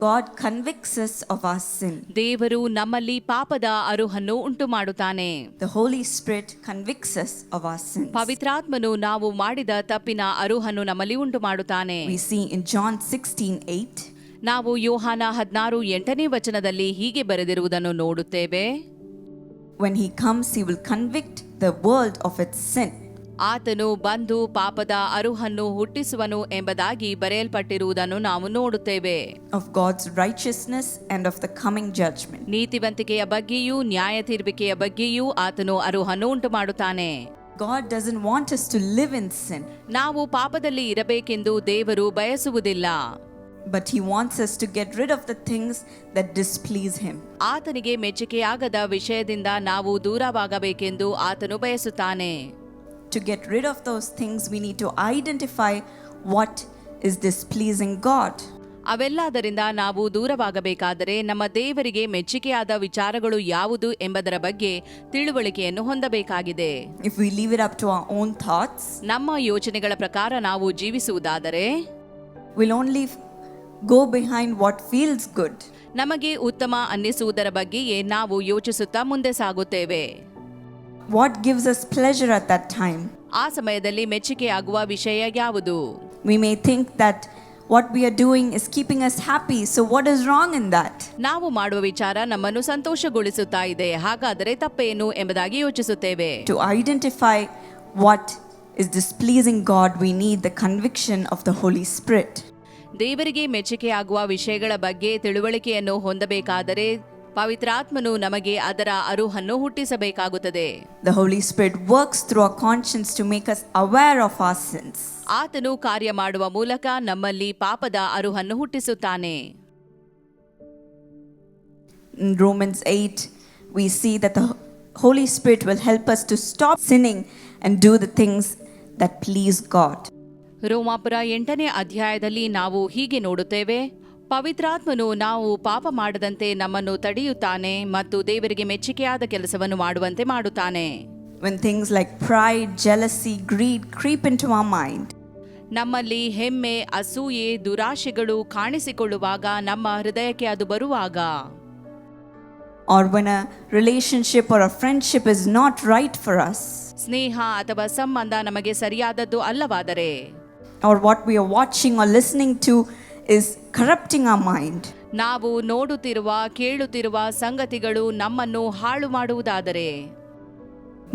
God convicts us of our sin. ದೇವರು ನಮ್ಮಲ್ಲಿ ಪಾಪದ ಅರುಹನ್ನು ಉಂಟು ಮಾಡುತ್ತಾನೆ The Holy Spirit convicts us of our sins. ಪವಿತ್ರಾತ್ಮನು ನಾವು ಮಾಡಿದ ತಪ್ಪಿನ ಅರುಹನ್ನು ನಮ್ಮಲ್ಲಿ ಉಂಟು ಮಾಡುತ್ತಾನೆ We see in John 16 8, ನಾವು ಯೋಹಾನ ಹದಿನಾರು ಎಂಟನೇ ವಚನದಲ್ಲಿ ಹೀಗೆ ಬರೆದಿರುವುದನ್ನು ನೋಡುತ್ತೇವೆ when he comes, he will convict the world of its sin. ಆತನು ಬಂದು ಪಾಪದ ಅರುಹನ್ನು ಹುಟ್ಟಿಸುವನು ಎಂಬುದಾಗಿ ಬರೆಯಲ್ಪಟ್ಟಿರುವುದನ್ನು ನಾವು ನೋಡುತ್ತೇವೆ. Of gods righteousness and of the coming judgment. ನೀತಿವಂತಿಕೆಯ ಬಗ್ಗೆಯೂ ನ್ಯಾಯ ತೀರ್ಪಿಕೆಯ ಬಗ್ಗೆಯೂ ಆತನು ಅರುಹನ್ನು ಉಂಟು ಮಾಡುತ್ತಾನೆ God doesn't want us to live in sin, ನಾವು ಪಾಪದಲ್ಲಿ ಇರಬೇಕೆಂದು ದೇವರು ಬಯಸುವುದಿಲ್ಲ. But He wants us to get rid of the things that displease Him. ಆತನಿಗೆ ಮೆಚ್ಚುಗೆಯಾಗದ ವಿಷಯದಿಂದ ನಾವು ದೂರವಾಗಬೇಕೆಂದು ಆತನು ಬಯಸುತ್ತಾನೆ. To get rid of those things, we need to identify what is displeasing God. ಅವೆಲ್ಲದರಿಂದ ನಾವು ದೂರವಾಗಬೇಕಾದರೆ ನಮ್ಮ ದೇವರಿಗೆ ಮೆಚ್ಚುಗೆಯಾದ ವಿಚಾರಗಳು ಯಾವುದು ಎಂಬುದರ ಬಗ್ಗೆ ತಿಳುವಳಿಕೆಯನ್ನು ಹೊಂದಬೇಕಾಗಿದೆ If we leave it up to our own thoughts, ನಮ್ಮ ಯೋಚನೆಗಳ ಪ್ರಕಾರ ನಾವು ಜೀವಿಸುವುದಾದರೆ we'll only f- go behind what feels good. ನಮಗೆ ಉತ್ತಮ ಅನ್ನಿಸುವುದರ ಬಗ್ಗೆಯೇ ನಾವು ಯೋಚಿಸುತ್ತಾ ಮುಂದೆ ಸಾಗುತ್ತೇವೆ What gives us pleasure at that time? ಆ ಸಮಯದಲ್ಲಿ ಮೆಚ್ಚುಗೆಯಾಗುವ ವಿಷಯ ಯಾವುದು We may think that what we are doing is keeping us happy, so what is wrong in that? ನಾವು ಮಾಡುವ ವಿಚಾರ ನಮ್ಮನ್ನು ಸಂತೋಷಗೊಳಿಸುತ್ತಾ ಇದೆ ಹಾಗಾದರೆ ತಪ್ಪೇನು ಎಂಬುದಾಗಿ ಯೋಚಿಸುತ್ತೇವೆ To identify what is displeasing God, we need the conviction of the Holy Spirit. ದೇವರಿಗೆ ಮೆಚ್ಚುಗೆಯಾಗುವ ವಿಷಯಗಳ ಬಗ್ಗೆ ತಿಳುವಳಿಕೆಯನ್ನು ಹೊಂದಬೇಕಾದರೆ ಪವಿತ್ರಾತ್ಮನು ನಮಗೆ ಅದರ ಅರುಹನ್ನು ಹುಟ್ಟಿಸಬೇಕಾಗುತ್ತದೆ The Holy Spirit works through our conscience to make us aware of our sins. ಆತನು ಕಾರ್ಯ ಮಾಡುವ ಮೂಲಕ ನಮ್ಮಲ್ಲಿ ಪಾಪದ ಅರುಹನ್ನು ಹುಟ್ಟಿಸುತ್ತಾನೆ In Romans 8, we see that the Holy Spirit will help us to stop sinning and do the things that please God. ರೋಮಾಪುರ ಎಂಟನೇ ಅಧ್ಯಾಯದಲ್ಲಿ ನಾವು ಹೀಗೆ ನೋಡುತ್ತೇವೆ ಪವಿತ್ರಾತ್ಮನು ನಾವು ಪಾಪ ಮಾಡದಂತೆ ನಮ್ಮನ್ನು ತಡೆಯುತ್ತಾನೆ ಮತ್ತು ದೇವರಿಗೆ ಮೆಚ್ಚುಗೆಯಾದ ಕೆಲಸವನ್ನು ಮಾಡುವಂತೆ ಮಾಡುತ್ತಾನೆ When things like pride, jealousy, greed creep into our mind, ನಮ್ಮಲ್ಲಿ ಹೆಮ್ಮೆ ಅಸೂಯೆ ದುರಾಶೆಗಳು ಕಾಣಿಸಿಕೊಳ್ಳುವಾಗ ನಮ್ಮ ಹೃದಯಕ್ಕೆ ಅದು ಬರುವಾಗ or when a relationship or a friendship is not right for us, ಸ್ನೇಹ ಅಥವಾ ಸಂಬಂಧ ನಮಗೆ ಸರಿಯಾದದ್ದು ಅಲ್ಲವಾದರೆ or what we are watching or listening to is corrupting our mind, ನಾವು ನೋಡುತ್ತಿರುವ ಕೇಳುತ್ತಿರುವ ಸಂಗತಿಗಳು ನಮ್ಮನ್ನು ಹಾಳು ಮಾಡುವುದಾದರೆ.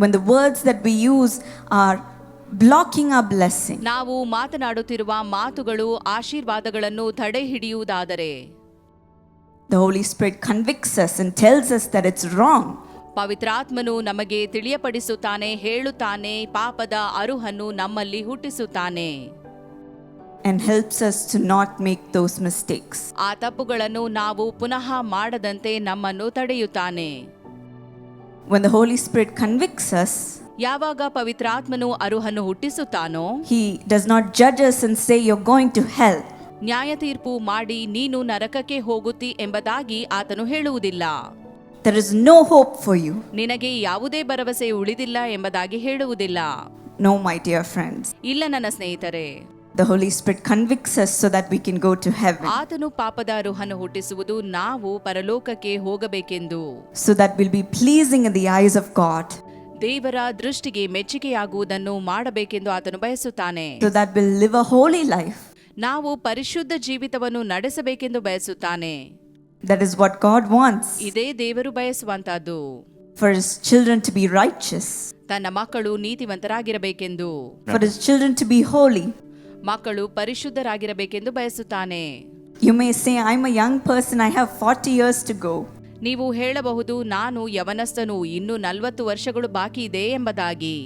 When the words that we use are blocking our blessing, ನಾವು ಮಾತನಾಡುತ್ತಿರುವ ಮಾತುಗಳು ಆಶೀರ್ವಾದಗಳನ್ನು ತಡೆ ಹಿಡಿಯುವುದಾದರೆ the Holy Spirit convicts us and tells us that it's wrong. ಪವಿತ್ರಾತ್ಮನು ನಮಗೆ ತಿಳಿಯಪಡಿಸುತ್ತಾನೆ ಹೇಳುತ್ತಾನೆ ಪಾಪದ ಅರುಹನ್ನು ನಮ್ಮಲ್ಲಿ ಹುಟ್ಟಿಸುತ್ತಾನೆ. and helps us to not make those mistakes. ಆ ತಪ್ಪುಗಳನ್ನು ನಾವು ಪುನಃ ಮಾಡದಂತೆ ನಮ್ಮನ್ನು ತಡೆಯುತ್ತಾನೆ When the Holy Spirit convicts us, ಯಾವಾಗ ಪವಿತ್ರಾತ್ಮನು ಅರುಹನ್ನು ಹುಟ್ಟಿಸುತ್ತಾನೋ He does not judge us and say, You're going to hell. ನ್ಯಾಯ ತೀರ್ಪು ಮಾಡಿ ನೀನು ನರಕಕ್ಕೆ ಹೋಗುತ್ತಿ ಎಂಬುದಾಗಿ ಆತನು ಹೇಳುವುದಿಲ್ಲ There is no hope for you. ನಿನಗೆ ಯಾವುದೇ ಭರವಸೆ ಉಳಿದಿಲ್ಲ ಎಂಬುದಾಗಿ ಹೇಳುವುದಿಲ್ಲ No, my dear friends. ಇಲ್ಲ ನನ್ನ ಸ್ನೇಹಿತರೆ The Holy Spirit convicts us so that we can go to heaven, ಆತನು ಪಾಪದ ಅರುಹನ್ನು ಹುಟ್ಟಿಸುವುದು ನಾವು ಪರಲೋಕಕ್ಕೆ ಹೋಗಬೇಕೆಂದು so that we'll be pleasing in the eyes of God, ದೇವರ ದೃಷ್ಟಿಗೆ ಮೆಚ್ಚುಗೆಯಾಗುವುದನ್ನು ಮಾಡಬೇಕೆಂದು ಆತನು ಬಯಸುತ್ತಾನೆ so that we'll live a holy life. ನಾವು ಪರಿಶುದ್ಧ ಜೀವಿತವನ್ನು ನಡೆಸಬೇಕೆಂದು ಬಯಸುತ್ತಾನೆ That is what God wants ಇದೇ ದೇವರು ಬಯಸುವಂತಹದ್ದು for His children to be righteous, ತನ್ನ ಮಕ್ಕಳು ನೀತಿವಂತರಾಗಿರಬೇಕೆಂದು for His children to be holy. ಮಕ್ಕಳು ಪರಿಶುದ್ಧರಾಗಿರಬೇಕೆಂದು ಬಯಸುತ್ತಾನೆ You may say, I'm a young person, I have 40 years to go. ನೀವು ಹೇಳಬಹುದು ನಾನು ಯವನಸ್ಥನು ಇನ್ನೂ ನಲವತ್ತು ವರ್ಷಗಳು ಬಾಕಿ ಇದೆ ಎಂಬುದಾಗಿ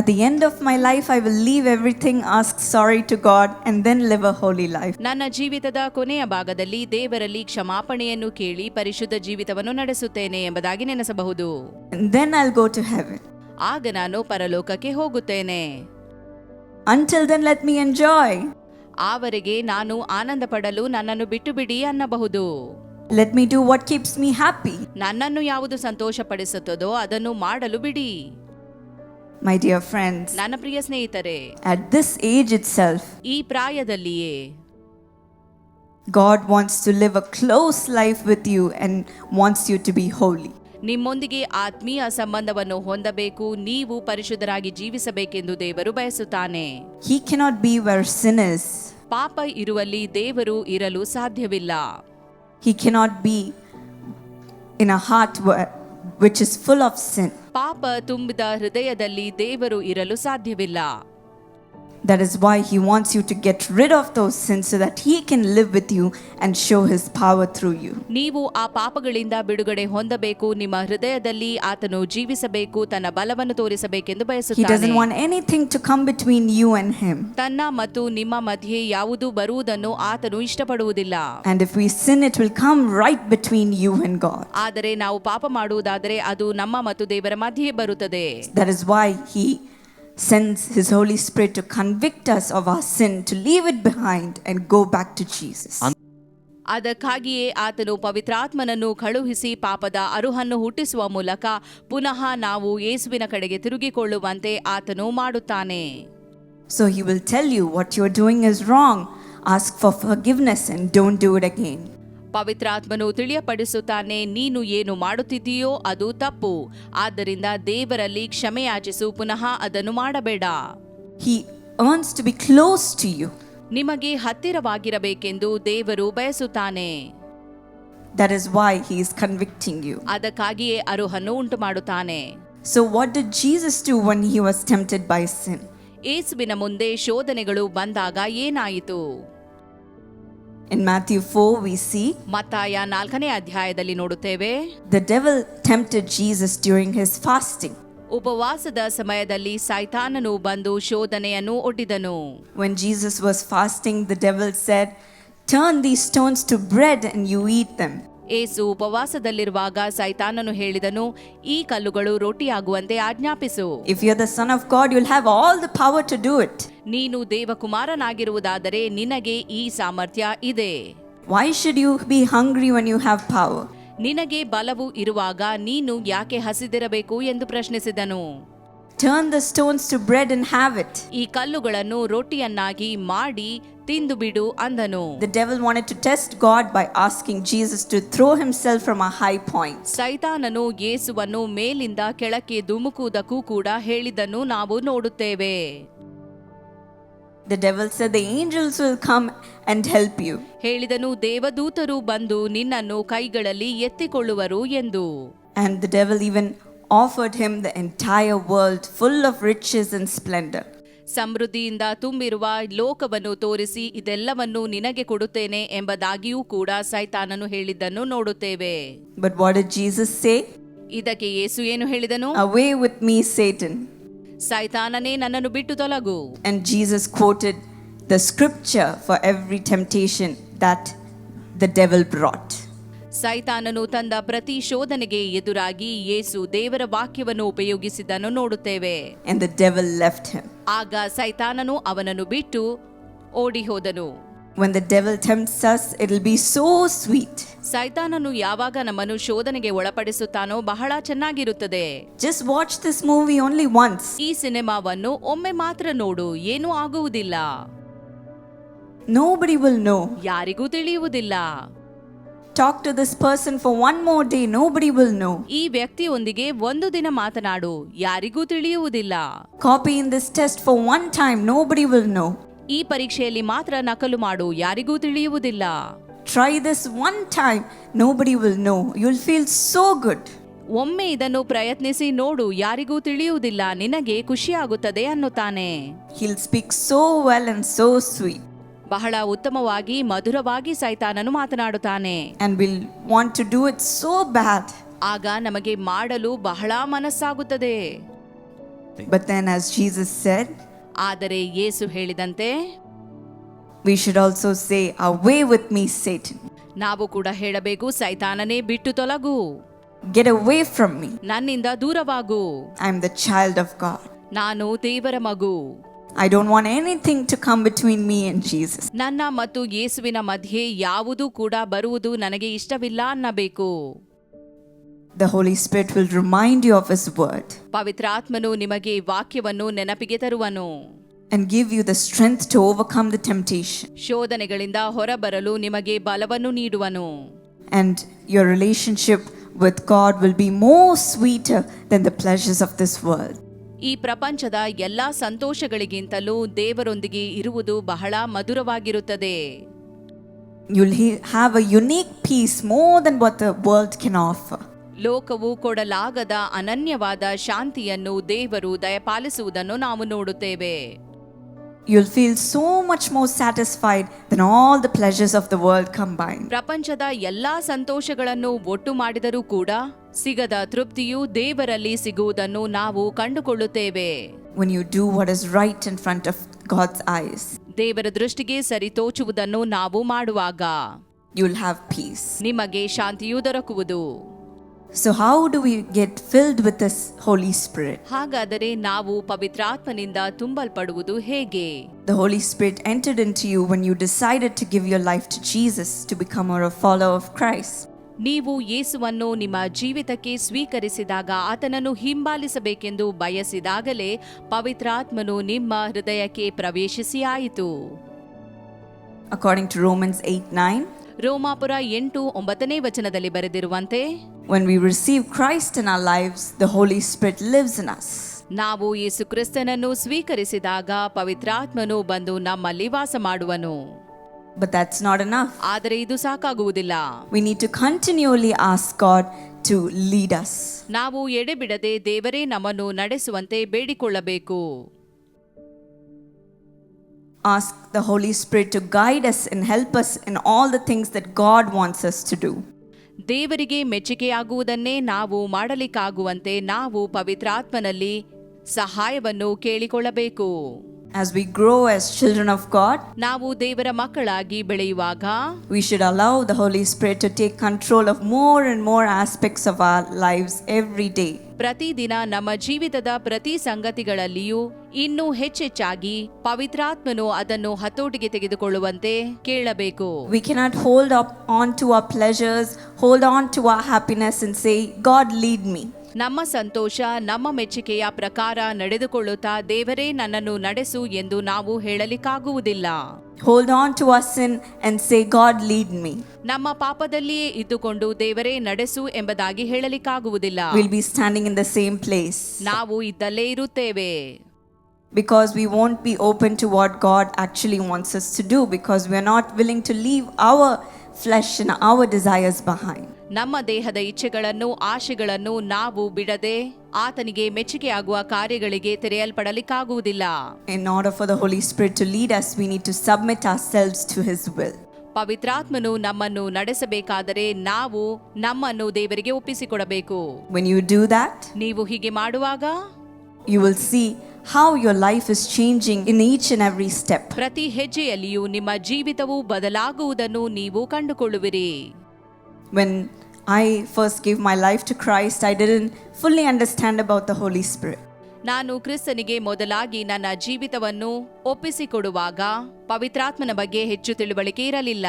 At the end of my life, I will leave everything, ask sorry to God, and then live a holy life. ನನ್ನ ಜೀವಿತದ ಕೊನೆಯ ಭಾಗದಲ್ಲಿ ದೇವರಲ್ಲಿ ಕ್ಷಮಾಪಣೆಯನ್ನು ಕೇಳಿ ಪರಿಶುದ್ಧ ಜೀವಿತವನ್ನು ನಡೆಸುತ್ತೇನೆ ಎಂಬುದಾಗಿ ನೆನೆಸಬಹುದು And then I'll go to heaven. ಆಗ ನಾನು ಪರಲೋಕಕ್ಕೆ ಹೋಗುತ್ತೇನೆ Until then, let me enjoy. ಆವರೆಗೆ ನಾನು ಆನಂದ ಪಡಲು ನನ್ನನ್ನು ಬಿಟ್ಟು ಬಿಡಿ ಅನ್ನಬಹುದು Let me do what keeps me happy. ನನ್ನನ್ನು ಯಾವುದು ಸಂತೋಷಪಡಿಸುತ್ತದೋ ಅದನ್ನು ಮಾಡಲು ಬಿಡಿ My dear friends, ನನ್ನ ಪ್ರಿಯ ಸ್ನೇಹಿತರೆ at this age itself, ಈ ಪ್ರಾಯದಲ್ಲಿಯೇ God wants to live a close life with you and wants you to be holy. ನಿಮ್ಮೊಂದಿಗೆ ಆತ್ಮೀಯ ಸಂಬಂಧವನ್ನು ಹೊಂದಬೇಕು ನೀವು ಪರಿಶುದ್ಧರಾಗಿ ಜೀವಿಸಬೇಕೆಂದು ದೇವರು ಬಯಸುತ್ತಾನೆ He cannot be where sin is. ಪಾಪ ಇರುವಲ್ಲಿ ದೇವರು ಇರಲು ಸಾಧ್ಯವಿಲ್ಲ He cannot be in a heart where, which is full of sin. ಪಾಪ ತುಂಬಿದ ಹೃದಯದಲ್ಲಿ ದೇವರು ಇರಲು ಸಾಧ್ಯವಿಲ್ಲ That is why He wants you to get rid of those sins so that He can live with you and show His power through you. ನೀವು ಆ ಪಾಪಗಳಿಂದ ಬಿಡುಗಡೆ ಹೊಂದಬೇಕು ನಿಮ್ಮ ಹೃದಯದಲ್ಲಿ ಆತನು ಜೀವಿಸಬೇಕು ತನ್ನ ಬಲವನ್ನು ತೋರಿಸಬೇಕೆಂದು He doesn't ಬಯಸುತ್ತಾನೆ want anything to come between you and Him. ತನ್ನ ಮತ್ತು ನಿಮ್ಮ ಮಧ್ಯೆ ಯಾವುದು ಬರುವುದನ್ನು ಆತನು ಇಷ್ಟಪಡುವುದಿಲ್ಲ And if we sin, it will come right between you and God. ಆದರೆ ನಾವು ಪಾಪ ಮಾಡುವುದಾದರೆ ಅದು ನಮ್ಮ ಮತ್ತು ದೇವರ ಮಧ್ಯೆ ಬರುತ್ತದೆ That is why He sends His Holy Spirit to convict us of our sin, to leave it behind, and go back to Jesus. ಅದಕ್ಕಾಗಿಯೇ ಆತನು ಪವಿತ್ರಾತ್ಮನನ್ನು ಕಳುಹಿಸಿ ಪಾಪದ ಅರುಹನ್ನು ಹುಟ್ಟಿಸುವ ಮೂಲಕ ಪುನಃ ನಾವು ಯೇಸುವಿನ ಕಡೆಗೆ ತಿರುಗಿಕೊಳ್ಳುವಂತೆ ಆತನು ಮಾಡುತ್ತಾನೆ So He will tell you what you're doing is wrong. Ask for forgiveness and don't do it again. ಪವಿತ್ರಾತ್ಮನು ತಿಳಿಯಪಡಿಸುತ್ತಾನೆ ನೀನು ಏನು ಮಾಡುತ್ತಿದ್ದೀಯೋ ಅದು ತಪ್ಪು ಆದ್ದರಿಂದ ದೇವರಲ್ಲಿ ಕ್ಷಮೆಯಾಚಿಸು ಪುನಃ ಅದನ್ನು ಮಾಡಬೇಡ to be close to you. ನಿಮಗೆ ಹತ್ತಿರವಾಗಿರಬೇಕೆಂದು ದೇವರು ಬಯಸುತ್ತಾನೆ That is why He is convicting you. ಅದಕ್ಕಾಗಿಯೇ ಅರುಹನ್ನು ಉಂಟು ಮಾಡುತ್ತಾನೆ So, what did Jesus do when He was tempted by sin? ಏಸುವಿನ ಮುಂದೆ ಶೋಧನೆಗಳು ಬಂದಾಗ ಏನಾಯಿತು In Matthew 4, we see ಮತ್ತಾಯ ನಾಲ್ಕನೇ ಅಧ್ಯಾಯದಲ್ಲಿ ನೋಡುತ್ತೇವೆ the devil tempted Jesus during His fasting. ಉಪವಾಸದ ಸಮಯದಲ್ಲಿ ಸೈತಾನನು ಬಂದು ಶೋಧನೆಯನ್ನು ಒಡ್ಡಿದನು When Jesus was fasting, the devil said, Turn these stones to bread and you eat them. ಏಸು ಉಪವಾಸದಲ್ಲಿರುವಾಗ ಸೈತಾನನು ಹೇಳಿದನು ಈ ಕಲ್ಲುಗಳು ರೋಟಿಯಾಗುವಂತೆ ಆಜ್ಞಾಪಿಸು. If you the Son of God, you'll have all the power to do it ನೀನು ದೇವಕುಮಾರನಾಗಿರುವುದಾದರೆ ನಿನಗೆ ಈ ಸಾಮರ್ಥ್ಯ ಇದೆ. Why should you be hungry when you have power ನಿನಗೆ ಬಲವು ಇರುವಾಗ ನೀನು ಯಾಕೆ ಹಸಿದಿರಬೇಕು ಎಂದು ಪ್ರಶ್ನಿಸಿದನು. Turn the stones to bread and have it. ಈ ಕಲ್ಲುಗಳನ್ನು ರೊಟ್ಟಿಯನ್ನಾಗಿ ಮಾಡಿ ತಿಂದು ಬಿಡು ಅಂದನು The devil wanted to test God by asking Jesus to throw himself from a high point. ಸೈತಾನನು ಯೇಸುವನ್ನು ಮೇಲಿಂದ ಕೆಳಕ್ಕೆ ಧುಮುಕುವುದಕ್ಕೂ ಕೂಡ ಹೇಳಿದ್ದನ್ನು ನಾವು ನೋಡುತ್ತೇವೆ The devil said, The angels will come and help you. ಹೇಳಿದನು ದೇವದೂತರು ಬಂದು ನಿನ್ನನ್ನು ಕೈಗಳಲ್ಲಿ ಎತ್ತಿಕೊಳ್ಳುವರು ಎಂದು And the devil even offered him the entire world full of riches and splendor. ಸಮೃದ್ಧಿಯಿಂದ ತುಂಬಿರುವ ಲೋಕವನ್ನು ತೋರಿಸಿ ಇದೆಲ್ಲವನ್ನು ನಿನಗೆ ಕೊಡುತ್ತೇನೆ ಎಂಬುದಾಗಿಯೂ ಕೂಡ ಸೈತಾನನು ಹೇಳಿದ್ದನ್ನು ನೋಡುತ್ತೇವೆ But what did Jesus say? ಇದಕ್ಕೆ ಯೇಸು ಏನು ಹೇಳಿದನು Away with me, Satan. ಸೈತಾನನೇ ನನ್ನನ್ನು ಬಿಟ್ಟು ತೊಲಗು And Jesus quoted the scripture for every temptation that the devil brought. ಸೈತಾನನು ತಂದ ಪ್ರತಿ ಶೋಧನೆಗೆ ಎದುರಾಗಿ ಯೇಸು ದೇವರ ವಾಕ್ಯವನ್ನು ಉಪಯೋಗಿಸಿದ್ದನ್ನು ನೋಡುತ್ತೇವೆ And the devil left him. ಆಗ ಸೈತಾನನು ಅವನನ್ನು ಬಿಟ್ಟು ಓಡಿ ಹೋದನು When the devil tempts us, it'll be so sweet. ಸೈತಾನನು ಯಾವಾಗ ನಮ್ಮನ್ನು ಶೋಧನೆಗೆ ಒಳಪಡಿಸುತ್ತಾನೋ ಬಹಳ ಚೆನ್ನಾಗಿರುತ್ತದೆ Just watch this movie only once. ಈ ಸಿನಿಮಾವನ್ನು ಒಮ್ಮೆ ಮಾತ್ರ ನೋಡು ಏನೂ ಆಗುವುದಿಲ್ಲ Nobody will know. ಯಾರಿಗೂ ತಿಳಿಯುವುದಿಲ್ಲ Talk to this person for one more day. Nobody will know. ಈ ವ್ಯಕ್ತಿಯೊಂದಿಗೆ ಒಂದು ದಿನ ಮಾತನಾಡು ಯಾರಿಗೂ ತಿಳಿಯುವುದಿಲ್ಲ Copy in this test for one time. Nobody will know. ಈ ಪರೀಕ್ಷೆಯಲ್ಲಿ ಮಾತ್ರ ನಕಲು ಮಾಡು ಯಾರಿಗೂ ತಿಳಿಯುವುದಿಲ್ಲ Try this one time. Nobody will know. You'll feel so good. ಒಮ್ಮೆ ಇದನ್ನು ಪ್ರಯತ್ನಿಸಿ ನೋಡು ಯಾರಿಗೂ ತಿಳಿಯುವುದಿಲ್ಲ ನಿನಗೆ ಖುಷಿಯಾಗುತ್ತದೆ ಅನ್ನುತ್ತಾನೆ He'll speak so well and so sweet. ಬಹಳ ಉತ್ತಮವಾಗಿ ಮಧುರವಾಗಿ ಸೈತಾನನು ಮಾತನಾಡುತ್ತಾನೆ. ಆಗ ನಮಗೆ ಮಾಡಲು ಬಹಳ ಮನಸ್ಸಾಗುತ್ತದೆ. ಆದರೆ ಯೇಸು ಹೇಳಿದಂತೆ we should also say away with me Satan ನಾವು ಕೂಡ ಹೇಳಬೇಕು ಸೈತಾನನೇ ಬಿಟ್ಟು ತೊಲಗು. ಗೆಟ್ ಅವೇ ಫ್ರಮ್ ಮೀ ನನ್ನಿಂದ ದೂರವಾಗು. I am the child of God ನಾನು ದೇವರ ಮಗು. I don't want anything to come between me and Jesus. ನನ್ನ ಮತ್ತು ಯೇಸುವಿನ ಮಧ್ಯೆ ಯಾವುದೂ ಕೂಡ ಬರುವುದು ನನಗೆ ಇಷ್ಟವಿಲ್ಲ ಅನ್ನಬೇಕು The Holy Spirit will remind you of His word. ಪವಿತ್ರಾತ್ಮನು ನಿಮಗೆ ವಾಕ್ಯವನ್ನು ನೆನಪಿಗೆ ತರುವನು and give you the strength to overcome the temptation. ಶೋಧನೆಗಳಿಂದ ಹೊರಬರಲು ನಿಮಗೆ ಬಲವನ್ನು ನೀಡುವನು And your relationship with God will be more sweeter than the pleasures of this world. ಈ ಪ್ರಪಂಚದ ಎಲ್ಲಾ ಸಂತೋಷಗಳಿಗಿಂತಲೂ ದೇವರೊಂದಿಗೆ ಇರುವುದು ಬಹಳ ಮಧುರವಾಗಿರುತ್ತದೆ You'll he- have a unique peace more than what the world can offer. ಲೋಕವು ಕೊಡಲಾಗದ ಅನನ್ಯವಾದ ಶಾಂತಿಯನ್ನು ದೇವರು ದಯಪಾಲಿಸುವುದನ್ನು ನಾವು ನೋಡುತ್ತೇವೆ You'll feel so much more satisfied than all the pleasures of the world combined. ಪ್ರಪಂಚದ ಎಲ್ಲಾ ಸಂತೋಷಗಳನ್ನು ಒಟ್ಟು ಮಾಡಿದರೂ ಕೂಡ ಸಿಗದ ತೃಪ್ತಿಯು ದೇವರಲ್ಲಿ ಸಿಗುವುದನ್ನು ನಾವು ಕಂಡುಕೊಳ್ಳುತ್ತೇವೆ When you do what is right in front of God's eyes, ದೇವರ ದೃಷ್ಟಿಗೆ tochuvudannu ನಾವು ಮಾಡುವಾಗ you'll have peace. ನಿಮಗೆ shantiyu ದೊರಕುವುದು So, how do we get filled with this Holy Spirit? ಹಾಗಾದರೆ ನಾವು ಪವಿತ್ರಾತ್ಮನಿಂದ ತುಂಬಲ್ಪಡುವುದು ಹೇಗೆ The Holy Spirit entered into you when you decided to give your life to Jesus to become a follower of Christ. ನೀವು ಯೇಸುವನ್ನು ನಿಮ್ಮ ಜೀವಿತಕ್ಕೆ ಸ್ವೀಕರಿಸಿದಾಗ ಆತನನ್ನು ಹಿಂಬಾಲಿಸಬೇಕೆಂದು ಬಯಸಿದಾಗಲೇ ಪವಿತ್ರಾತ್ಮನು ನಿಮ್ಮ ಹೃದಯಕ್ಕೆ ಪ್ರವೇಶಿಸಿ ಆಯಿತು According to Romans 8 9, ರೋಮಾಪುರ ಎಂಟು ಒಂಬತ್ತನೇ ವಚನದಲ್ಲಿ ಬರೆದಿರುವಂತೆ when we receive Christ in our lives, the Holy Spirit lives in us. ನಾವು ಯೇಸು ಕ್ರಿಸ್ತನನ್ನು ಸ್ವೀಕರಿಸಿದಾಗ ಪವಿತ್ರಾತ್ಮನು ಬಂದು ನಮ್ಮಲ್ಲಿ ವಾಸ ಮಾಡುವನು But that's not enough. ಆದರೆ ಇದು ಸಾಕಾಗುವುದಿಲ್ಲ We need to continually ask God to lead us. ನಾವು ಎಡೆಬಿಡದೆ ದೇವರೇ ನಮ್ಮನ್ನು ನಡೆಸುವಂತೆ ಬೇಡಿಕೊಳ್ಳಬೇಕು Ask the Holy Spirit to guide us and help us in all the things that God wants us to do. ದೇವರಿಗೆ ಮೆಚ್ಚುಗೆಯಾಗುವುದನ್ನೇ ನಾವು ಮಾಡಲಿಕ್ಕಾಗುವಂತೆ ನಾವು ಪವಿತ್ರಾತ್ಮನಲ್ಲಿ ಸಹಾಯವನ್ನು ಕೇಳಿಕೊಳ್ಳಬೇಕು. As we grow as children of God, ನಾವು ದೇವರ ಮಕ್ಕಳಾಗಿ ಬೆಳೆಯುವಾಗ we should allow the Holy Spirit to take control of more and more aspects of our lives every day. ಪ್ರತಿದಿನ ನಮ್ಮ ಜೀವಿತದ ಪ್ರತಿ ಸಂಗತಿಗಳಲ್ಲಿಯೂ ಇನ್ನೂ ಹೆಚ್ಚೆಚ್ಚಾಗಿ ಪವಿತ್ರಾತ್ಮನು ಅದನ್ನು ಹತೋಟಿಗೆ ತೆಗೆದುಕೊಳ್ಳುವಂತೆ ಕೇಳಬೇಕು We cannot hold up on to our pleasures, hold on to our happiness, and say, God, lead me. ನಮ್ಮ ಸಂತೋಷ ನಮ್ಮ ಮೆಚ್ಚುಗೆಯ ಪ್ರಕಾರ ನಡೆದುಕೊಳ್ಳುತ್ತಾ ದೇವರೇ ನನ್ನನ್ನು ನಡೆಸು ಎಂದು ನಾವು ಹೇಳಲಿಕ್ಕಾಗುವುದಿಲ್ಲ Hold on to our sin and say, God, lead me. ನಮ್ಮ ಪಾಪದಲ್ಲಿಯೇ ಇದ್ದುಕೊಂಡು ದೇವರೇ ನಡೆಸು ಎಂಬುದಾಗಿ ಹೇಳಲಿಕ್ಕಾಗುವುದಿಲ್ಲ We'll be standing in the same place ನಾವು ಇದ್ದಲ್ಲೇ ಇರುತ್ತೇವೆ because we won't be open to what God actually wants us to do because we are not willing to leave our flesh and our desires behind. ನಮ್ಮ ದೇಹದ ಇಚ್ಛೆಗಳನ್ನು ಆಶೆಗಳನ್ನು ನಾವು ಬಿಡದೆ ಆತನಿಗೆ ಮೆಚ್ಚುಗೆಯಾಗುವ ಕಾರ್ಯಗಳಿಗೆ ತೆರೆಯಲ್ಪಡಲಿಕ್ಕಾಗುವುದಿಲ್ಲ In order for the Holy Spirit to lead us, we need to submit ourselves to His will. ಪವಿತ್ರಾತ್ಮನು ನಮ್ಮನ್ನು ನಡೆಸಬೇಕಾದರೆ ನಾವು ನಮ್ಮನ್ನು ದೇವರಿಗೆ ಒಪ್ಪಿಸಿಕೊಡಬೇಕು When you do that, ನೀವು ಹೀಗೆ ಮಾಡುವಾಗ you will see how your life is changing in each and every step. ಪ್ರತಿ ಹೆಜ್ಜೆಯಲ್ಲಿಯೂ ನಿಮ್ಮ ಜೀವಿತವು ಬದಲಾಗುವುದನ್ನು ನೀವು ಕಂಡುಕೊಳ್ಳುವಿರಿ When I first gave my life to Christ, I didn't fully understand about the Holy Spirit. ನಾನು ಕ್ರಿಸ್ತನಿಗೆ ಮೊದಲಾಗಿ ನನ್ನ ಜೀವಿತವನ್ನು ಒಪ್ಪಿಸಿಕೊಡುವಾಗ ಪವಿತ್ರಾತ್ಮನ ಬಗ್ಗೆ ಹೆಚ್ಚು ತಿಳುವಳಿಕೆ ಇರಲಿಲ್ಲ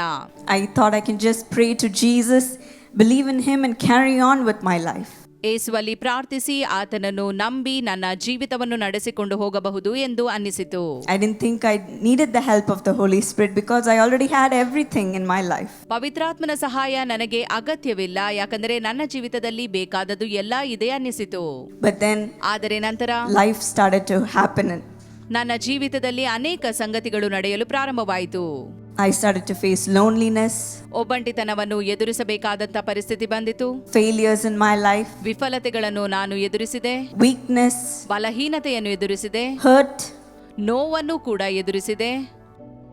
I thought I can just pray to Jesus, believe in Him, and carry on with my life. ಏಸುವಲ್ಲಿ ಪ್ರಾರ್ಥಿಸಿ ಆತನನ್ನು ನಂಬಿ ನನ್ನ ಜೀವಿತವನ್ನು ನಡೆಸಿಕೊಂಡು ಹೋಗಬಹುದು ಎಂದು ಅನ್ನಿಸಿತು. I didn't think I needed the help of the Holy Spirit because I already had everything in my life ಪವಿತ್ರಾತ್ಮನ ಸಹಾಯ ನನಗೆ ಅಗತ್ಯವಿಲ್ಲ ಯಾಕಂದ್ರೆ ನನ್ನ ಜೀವಿತದಲ್ಲಿ ಬೇಕಾದದ್ದು ಎಲ್ಲ ಇದೆ ಅನ್ನಿಸಿತು. ಬಟ್ ದೆನ್ ಆದರೆ ನಂತರ ಲೈಫ್ ಸ್ಟಾರ್ಟೆಡ್ ಟು ಹ್ಯಾಪನ್ ನನ್ನ ಜೀವಿತದಲ್ಲಿ ಅನೇಕ ಸಂಗತಿಗಳು ನಡೆಯಲು ಪ್ರಾರಂಭವಾಯಿತು. I started to face loneliness, ಒಬ್ಬಂಟಿತನವನ್ನು ಎದುರಿಸಬೇಕಾದಂತ ಪರಿಸ್ಥಿತಿ ಬಂದಿತು. ಫೇಲಿಯರ್ಸ್ ಇನ್ ಮೈ ಲೈಫ್ ವಿಫಲತೆಗಳನ್ನು ನಾನು ಎದುರಿಸಿದೆ. Weakness, ಬಲಹೀನತೆಯನ್ನು ಎದುರಿಸಿದೆ. ಹರ್ಟ್ ನೋವನ್ನು ಕೂಡ ಎದುರಿಸಿದೆ.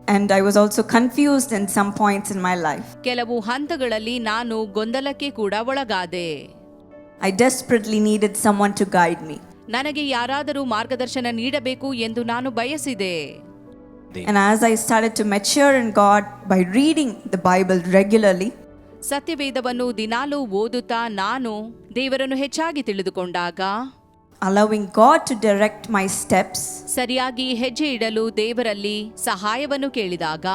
And I was also confused in some points in my life ಕೆಲವು ಹಂತಗಳಲ್ಲಿ ನಾನು ಗೊಂದಲಕ್ಕೆ ಕೂಡ ಒಳಗಾದೆ. I desperately someone to guide me. ನನಗೆ ಯಾರಾದರೂ ಮಾರ್ಗದರ್ಶನ ನೀಡಬೇಕು ಎಂದು ನಾನು ಬಯಸಿದೆ. And as I started to mature in God by reading the Bible regularly, ಸತ್ಯವೇದವನ್ನು ದಿನಾಲೂ ಓದುತ್ತಾ ನಾನು ದೇವರನ್ನು ಹೆಚ್ಚಾಗಿ ತಿಳಿದುಕೊಂಡಾಗ allowing God to direct my steps, ಸರಿಯಾಗಿ ಹೆಜ್ಜೆ ಇಡಲು ದೇವರಲ್ಲಿ ಸಹಾಯವನ್ನು ಕೇಳಿದಾಗ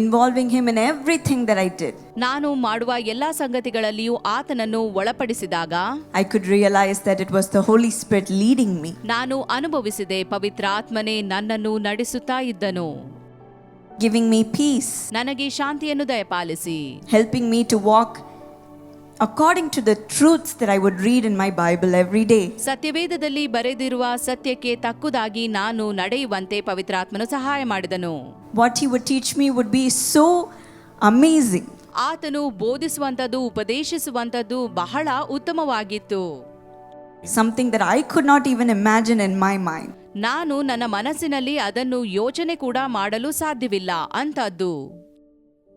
involving Him in everything that I did, ನಾನು ಮಾಡುವ ಎಲ್ಲಾ ಸಂಗತಿಗಳಲ್ಲಿಯೂ ಆತನನ್ನು ಒಳಪಡಿಸಿದಾಗ I could realize that it was the Holy Spirit leading me, ನಾನು ಅನುಭವಿಸಿದೆ ಪವಿತ್ರಾತ್ಮನೇ ನನ್ನನ್ನು ನಡೆಸುತ್ತಾ ಇದ್ದನು giving me peace, ನನಗೆ ಶಾಂತಿಯನ್ನು ದಯಪಾಲಿಸಿ helping me to walk according to the truths that I would read in my Bible every day. ಸತ್ಯವೇದದಲ್ಲಿ ಬರೆದಿರುವ ಸತ್ಯಕ್ಕೆ ತಕ್ಕುದಾಗಿ ನಾನು ನಡೆಯುವಂತೆ ಪವಿತ್ರಾತ್ಮನು ಸಹಾಯ ಮಾಡಿದನು What He would teach me would be so amazing. ಆತನು ಬೋಧಿಸುವಂಥದ್ದು ಉಪದೇಶಿಸುವಂಥದ್ದು ಬಹಳ ಉತ್ತಮವಾಗಿತ್ತು Something that I could not even imagine in my mind. ನಾನು ನನ್ನ ಮನಸ್ಸಿನಲ್ಲಿ ಅದನ್ನು ಯೋಚನೆ ಕೂಡ ಮಾಡಲು ಸಾಧ್ಯವಿಲ್ಲ ಅಂತದ್ದು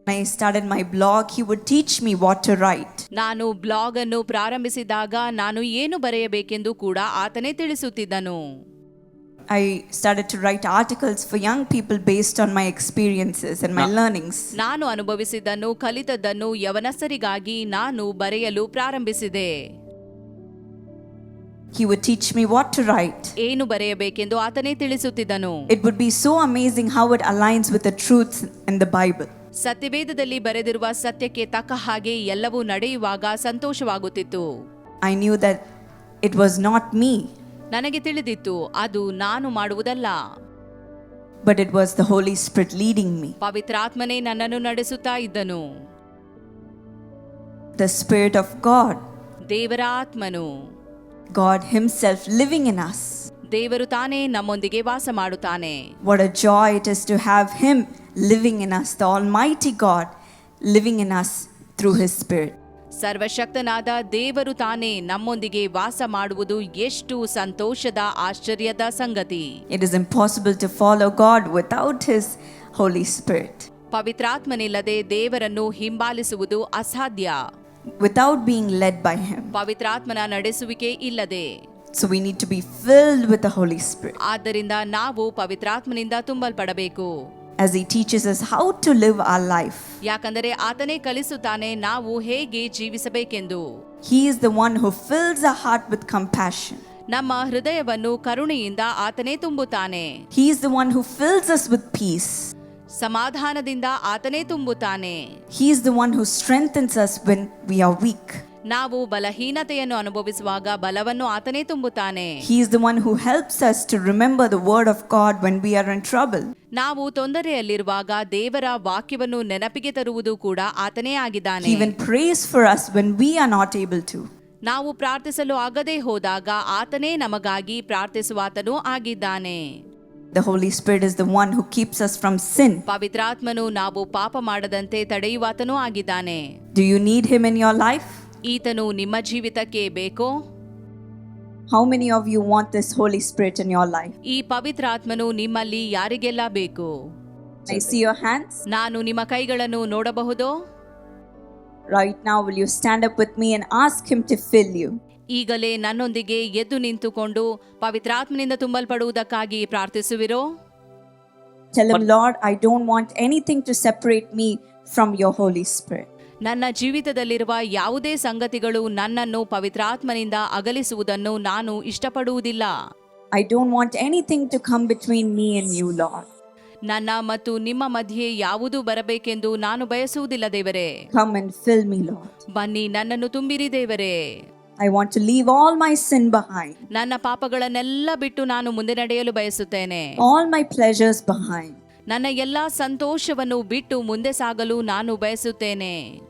I started my blog, he would teach me what to write. ನಾನು ಬ್ಲಾಗ್ ಅನ್ನು ಪ್ರಾರಂಭಿಸಿದಾಗ ನಾನು ಏನು ಬರೆಯಬೇಕೆಂದು ಕೂಡ ಆತನೇ ತಿಳಿಸುತ್ತಿದ್ದನು I started to write articles for young people based on my experiences and my learnings. ನಾನು ಅನುಭವಿಸಿದ್ದನ್ನು ಕಲಿತದ್ದನ್ನು ಯವನಸ್ಥರಿಗಾಗಿ ನಾನು ಬರೆಯಲು ಪ್ರಾರಂಭಿಸಿದೆ He would teach me what to write. ಏನು ಬರೆಯಬೇಕೆಂದು ಆತನೇ ತಿಳಿಸುತ್ತಿದ್ದನು It would be so amazing how it aligns with the truths in the Bible. ಸತ್ಯವೇದದಲ್ಲಿ ಬರೆದಿರುವ ಸತ್ಯಕ್ಕೆ ತಕ್ಕ ಹಾಗೆ ಎಲ್ಲವೂ ನಡೆಯುವಾಗ ಸಂತೋಷವಾಗುತ್ತಿತ್ತು. I knew that it was not me ನನಗೆ ತಿಳಿದಿತ್ತು ಅದು ನಾನು ಮಾಡುವುದಲ್ಲ. But it was the Holy Spirit leading me. ಪವಿತ್ರಾತ್ಮನೇ ನನ್ನನ್ನು ನಡೆಸುತ್ತಾ ಇದ್ದನು. The Spirit of God, ದೇವರ ಆತ್ಮನು. God Himself living in us. ದೇವರು ತಾನೇ ನಮ್ಮೊಂದಿಗೆ ವಾಸ ಮಾಡುತ್ತಾನೆ. What a joy it is to have Him living in us, the Almighty God living in us through His Spirit. ಸರ್ವಶಕ್ತನಾದ ದೇವರು ತಾನೇ ನಮ್ಮೊಂದಿಗೆ ವಾಸ ಮಾಡುವುದು ಎಷ್ಟು ಸಂತೋಷದ ಆಶ್ಚರ್ಯದ ಸಂಗತಿ It is impossible to follow God without His Holy Spirit, ಪವಿತ್ರಾತ್ಮನಿಲ್ಲದೆ ದೇವರನ್ನು ಹಿಂಬಾಲಿಸುವುದು ಅಸಾಧ್ಯ without being led by Him. ಪವಿತ್ರಾತ್ಮನ ನಡೆಸುವಿಕೆ ಇಲ್ಲದೆ So we need to be filled with the Holy Spirit ಆದ್ದರಿಂದ ನಾವು ಪವಿತ್ರಾತ್ಮನಿಂದ ತುಂಬಲ್ಪಡಬೇಕು as He teaches us how to live our life. ಯಾಕಂದರೆ ಆತನೇ ಕಲಿಸುತ್ತಾನೆ ನಾವು ಹೇಗೆ ಜೀವಿಸಬೇಕೆಂದು He is the one who fills our heart with compassion. ನಮ್ಮ ಹೃದಯವನ್ನು ಕರುಣೆಯಿಂದ ಆತನೇ ತುಂಬುತ್ತಾನೆ He is the one who fills us with peace. ಸಮಾಧಾನದಿಂದ ಆತನೇ ತುಂಬುತ್ತಾನೆ He is the one who strengthens us when we are weak. ನಾವು ಬಲಹೀನತೆಯನ್ನು ಅನುಭವಿಸುವಾಗ ಬಲವನ್ನು ಆತನೇ ತುಂಬುತ್ತಾನೆ He is the one who helps us to remember the word of God when we are in trouble. ನಾವು ತೊಂದರೆಯಲ್ಲಿರುವಾಗ ದೇವರ ವಾಕ್ಯವನ್ನು ನೆನಪಿಗೆ ತರುವುದು ಕೂಡ ಆತನೇ He ಆಗಿದ್ದಾನೆ even prays for us when we are not able to. ನಾವು ಪ್ರಾರ್ಥಿಸಲು ಆಗದೇ ಹೋದಾಗ ಆತನೇ ನಮಗಾಗಿ ಪ್ರಾರ್ಥಿಸುವಾತನೂ ಆಗಿದ್ದಾನೆ The Holy Spirit is the one who keeps us from sin. ಪವಿತ್ರಾತ್ಮನು ನಾವು ಪಾಪ ಮಾಡದಂತೆ ತಡೆಯುವಾತನೂ ಆಗಿದ್ದಾನೆ Do you need Him in your life? ಈತನು ನಿಮ್ಮ ಜೀವಿತಕ್ಕೆ ಬೇಕೋ how many of you want this Holy Spirit in your life? ಈ ಪವಿತ್ರಾತ್ಮನು ನಿಮ್ಮಲ್ಲಿ ಯಾರಿಗೆಲ್ಲ ಬೇಕು ಐ see your hands. ನಾನು ನಿಮ್ಮ ಕೈಗಳನ್ನು ನೋಡಬಹುದು right now will you stand up with me and ask him to fill you ಈಗಲೇ ನನ್ನೊಂದಿಗೆ ಎದ್ದು ನಿಂತುಕೊಂಡು ಪವಿತ್ರಾತ್ಮನಿಂದ ತುಂಬಲ್ಪಡುವುದಕ್ಕಾಗಿ ಪ್ರಾರ್ಥಿಸುವಿರೋ Tell Him, Lord, I don't want anything to separate me from your Holy Spirit. ನನ್ನ ಜೀವಿತದಲ್ಲಿರುವ ಯಾವುದೇ ಸಂಗತಿಗಳು ನನ್ನನ್ನು ಪವಿತ್ರಾತ್ಮನಿಂದ ಅಗಲಿಸುವುದನ್ನು ನಾನು ಇಷ್ಟಪಡುವುದಿಲ್ಲ. I don't want anything to come between me and you, Lord. ನನ್ನ ಮತ್ತು ನಿಮ್ಮ ಮಧ್ಯೆ ಯಾವುದು ಬರಬೇಕೆಂದು ನಾನು ಬಯಸುವುದಿಲ್ಲ ದೇವರೇ. Come and fill me, Lord. ಬನ್ನಿ ನನ್ನನ್ನು ತುಂಬಿರಿ ದೇವರೇ. I want to leave all my sin behind ನನ್ನ ಪಾಪಗಳನ್ನೆಲ್ಲ ಬಿಟ್ಟು ನಾನು ಮುಂದೆ ನಡೆಯಲು ಬಯಸುತ್ತೇನೆ. ಆಲ್ ಮೈ pleasures ಬಿಹೈಂಡ್ ನನ್ನ ಎಲ್ಲಾ ಸಂತೋಷವನ್ನು ಬಿಟ್ಟು ಮುಂದೆ ಸಾಗಲು ನಾನು ಬಯಸುತ್ತೇನೆ.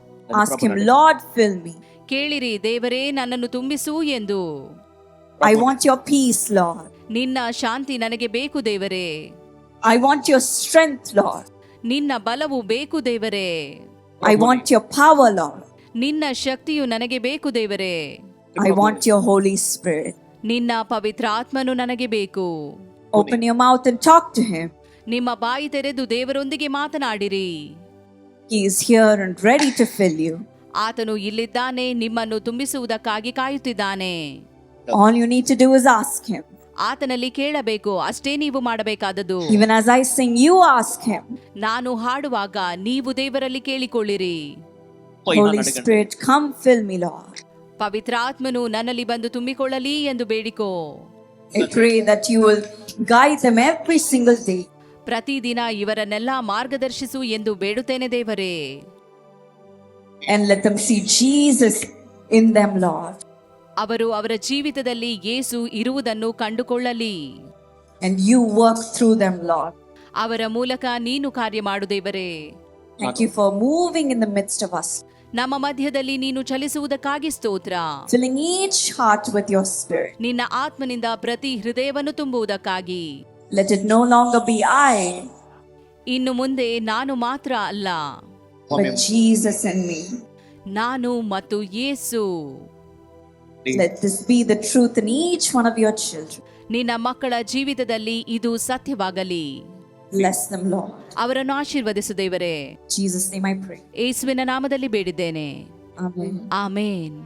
ಆಸ್ಕ್ ಹಿಮ್ ಕೇಳಿರಿ ದೇವರೇ ನನ್ನನ್ನು ತುಂಬಿಸು ಎಂದು. I want your peace Lord ನಿನ್ನ ಶಾಂತಿ ನನಗೆ ಬೇಕು ದೇವರೇ. I want your strength Lord ನಿನ್ನ ಬಲವು ಬೇಕು ದೇವರೇ. I want your power Lord ನಿನ್ನ ಶಕ್ತಿಯು ನನಗೆ ಬೇಕು ದೇವರೇ. I want your Holy Spirit ನಿನ್ನ ಪವಿತ್ರ ಆತ್ಮನು ನನಗೆ ಬೇಕು. Open your mouth and talk to him ನಿಮ್ಮ ಬಾಯಿ ತೆರೆದು ದೇವರೊಂದಿಗೆ ಮಾತನಾಡಿರಿ. He is here and ready to fill you. ಆತನು ಇಲ್ಲಿದ್ದಾನೆ ನಿಮ್ಮನ್ನು ತುಂಬಿಸುವುದಕ್ಕಾಗಿ ಕಾಯುತ್ತಿದ್ದಾನೆ All you need to do is ask Him. ಆತನಲ್ಲಿ ಕೇಳಬೇಕು ಅಷ್ಟೇ ನೀವು ಮಾಡಬೇಕಾದದ್ದು Even as I sing, you ask Him. ನಾನು ಹಾಡುವಾಗ ನೀವು ದೇವರಲ್ಲಿ ಕೇಳಿಕೊಳ್ಳಿರಿ Holy Spirit, come fill me, Lord. ಪವಿತ್ರಾತ್ಮನು ನನ್ನಲ್ಲಿ ಬಂದು ತುಂಬಿಕೊಳ್ಳಲಿ ಎಂದು ಬೇಡಿಕೋ I pray that you will guide them every single day. ಪ್ರತಿದಿನ ಇವರನ್ನೆಲ್ಲ ಮಾರ್ಗದರ್ಶಿಸು ಎಂದು ಬೇಡುತ್ತೇನೆ ದೇವರೇ and let them see Jesus in them, Lord. ಅವರು ಅವರ ಜೀವಿತದಲ್ಲಿ ಯೇಸು ಇರುವುದನ್ನು ಕಂಡುಕೊಳ್ಳಲಿ And you work through them, Lord. ಅವರ ಮೂಲಕ ನೀನು ಕಾರ್ಯ ಮಾಡು ದೇವರೇ Thank you for moving in the midst of us, ನಮ್ಮ ಮಧ್ಯದಲ್ಲಿ ನೀನು ಚಲಿಸುವುದಕ್ಕಾಗಿ ಸ್ತೋತ್ರ filling each heart with your spirit. ನಿನ್ನ ಆತ್ಮನಿಂದ ಪ್ರತಿ ಹೃದಯವನ್ನು ತುಂಬುವುದಕ್ಕಾಗಿ let it no long be I ಇನ್ನು ಮುಂದೆ ನಾನು ಮಾತ್ರ ಅಲ್ಲ. ಜೀಸಸ್ ನಾನು ಮತ್ತು ಯೇಸು. Let this be the truth in each one of your children ನಿನ್ನ ಮಕ್ಕಳ ಜೀವಿತದಲ್ಲಿ ಇದು ಸತ್ಯವಾಗಲಿ. ಅವರನ್ನು ಆಶೀರ್ವದಿಸು ದೇವರೇ. ಜೀಸಸ್ ಯೇಸುವಿನ ನಾಮದಲ್ಲಿ ಬೇಡಿದ್ದೇನೆ. Amen amen